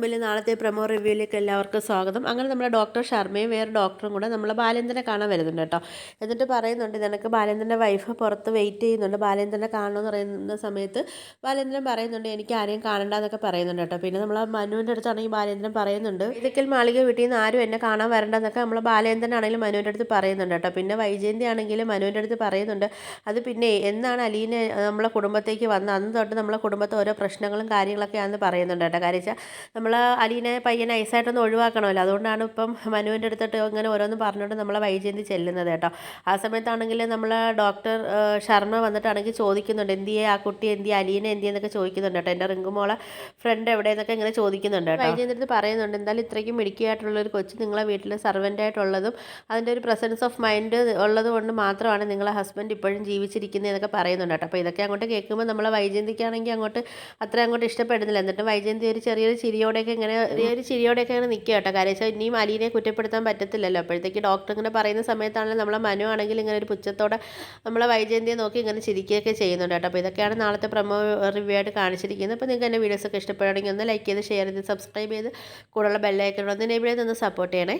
മുമ്പിൽ നാളത്തെ പ്രമോ റിവ്യൂയിലേക്ക് എല്ലാവർക്കും സ്വാഗതം. അങ്ങനെ നമ്മുടെ ഡോക്ടർ ശർമ്മയും വേറെ ഡോക്ടറും കൂടെ നമ്മളെ ബാലേന്ദ്രനെ കാണാൻ വരുന്നുണ്ട് കേട്ടോ. എന്നിട്ട് പറയുന്നുണ്ട് നിനക്ക് ബാലേന്ദ്രന്റെ വൈഫ് പുറത്ത് വെയിറ്റ് ചെയ്യുന്നുണ്ട്. ബാലേന്ദ്രനെ കാണണമെന്ന് പറയുന്ന സമയത്ത് ബാലേന്ദ്രൻ പറയുന്നുണ്ട് എനിക്ക് ആരെയും കാണണ്ട എന്നൊക്കെ പറയുന്നുണ്ട് കേട്ടോ. പിന്നെ നമ്മൾ മനുവിന്റെ അടുത്താണെങ്കിൽ ബാലേന്ദ്രൻ പറയുന്നുണ്ട് ഇതൊക്കെ മാളിക വീട്ടിൽ നിന്ന് ആരും എന്നെ കാണാൻ വരണ്ടെന്നൊക്കെ നമ്മൾ ബാലേന്ദ്രൻ ആണെങ്കിലും മനുവിന്റെ അടുത്ത് പറയുന്നുണ്ട് കേട്ടോ. പിന്നെ വൈജയന്തി ആണെങ്കിലും മനുവിന്റെ അടുത്ത് പറയുന്നുണ്ട് അത് പിന്നെ എന്നാണ് അലീനെ നമ്മളെ കുടുംബത്തേക്ക് വന്നത്? അന്ന് തൊട്ട് നമ്മളെ കുടുംബത്തെ ഓരോ പ്രശ്നങ്ങളും കാര്യങ്ങളൊക്കെയാണെന്ന് പറയുന്നുണ്ട് കേട്ടോ. കാര്യം വെച്ചാൽ നമ്മൾ അലീനെ പയ്യനെ ഐസായിട്ടൊന്ന് ഒഴിവാക്കണമല്ലോ. അതുകൊണ്ടാണ് ഇപ്പം മനുവിന്റെ അടുത്തിട്ട് ഇങ്ങനെ ഓരോന്ന് പറഞ്ഞുകൊണ്ട് നമ്മളെ വൈജയന്തി ചെല്ലുന്നത് കേട്ടോ. ആ സമയത്താണെങ്കിൽ നമ്മൾ ഡോക്ടർ ശർമ്മ വന്നിട്ടാണെങ്കിൽ ചോദിക്കുന്നുണ്ട്. എന്തിയെ ആ കുട്ടി എന്തിയെ അലീനെ എന്തിയെന്നൊക്കെ ചോദിക്കുന്നുണ്ട് കേട്ടോ. എന്റെ റിങ്കുമോളെ ഫ്രണ്ട് എവിടെയെന്നൊക്കെ ഇങ്ങനെ ചോദിക്കുന്നുണ്ട് കേട്ടോ. വൈജയന്തി അടുത്ത് പറയുന്നുണ്ട്. എന്തായാലും ഇത്രയ്ക്കും മിടുക്കിയായിട്ടുള്ള ഒരു കൊച്ച് നിങ്ങളെ വീട്ടിൽ സർവന്റ് ആയിട്ടുള്ളതും അതിന്റെ ഒരു പ്രസൻസ് ഓഫ് മൈൻഡ് ഉള്ളത് കൊണ്ട് മാത്രമാണ് നിങ്ങളെ ഹസ്ബൻഡ് ഇപ്പോഴും ജീവിച്ചിരിക്കുന്നത് എന്നൊക്കെ പറയുന്നുണ്ട് കേട്ടോ. അപ്പോൾ ഇതൊക്കെ അങ്ങോട്ട് കേൾക്കുമ്പോൾ നമ്മളെ വൈജയന്തിക്കാണെങ്കിൽ അങ്ങോട്ട് അത്ര അങ്ങോട്ട് ഇഷ്ടപ്പെടുന്നില്ല. എന്നിട്ട് വൈജയന്തി ഒരു ചെറിയൊരു ചിരിയോടെയൊക്കെ ഇങ്ങനെ ഒരു ചിരിയോടെയൊക്കെ ഇങ്ങനെ നിൽക്കുക കേട്ടോ. കാര്യം വെച്ചാൽ ഇനിയും അലീനെ കുറ്റപ്പെടുത്താൻ പറ്റത്തില്ലല്ലോ. അപ്പോഴത്തേക്ക് ഡോക്ടർ ഇങ്ങനെ പറയുന്ന സമയത്താണെങ്കിലും നമ്മളെ മനു ആണെങ്കിൽ ഇങ്ങനെ ഒരു പുച്ഛത്തോടെ നമ്മളെ വൈജയന്തിയെ നോക്കി ഇങ്ങനെ ചിരിക്കുകയൊക്കെ ചെയ്യുന്നുണ്ട് കേട്ടോ. അപ്പോൾ ഇതൊക്കെയാണ് നാളത്തെ പ്രമോ റിവ്യൂ ആയിട്ട് കാണിച്ചിരിക്കുന്നത്. അപ്പോൾ നിങ്ങൾക്ക് എന്റെ വീഡിയോസൊക്കെ ഇഷ്ടപ്പെടുകയാണെങ്കിൽ ഒന്ന് ലൈക്ക് ചെയ്ത് ഷെയർ ചെയ്ത് സബ്സ്ക്രൈബ് ചെയ്ത് കൂടുതലുള്ള ബെല്ലൈക്കൺ ഒന്ന് എവിടെ നിന്ന് സപ്പോർട്ട് ചെയ്യണേ.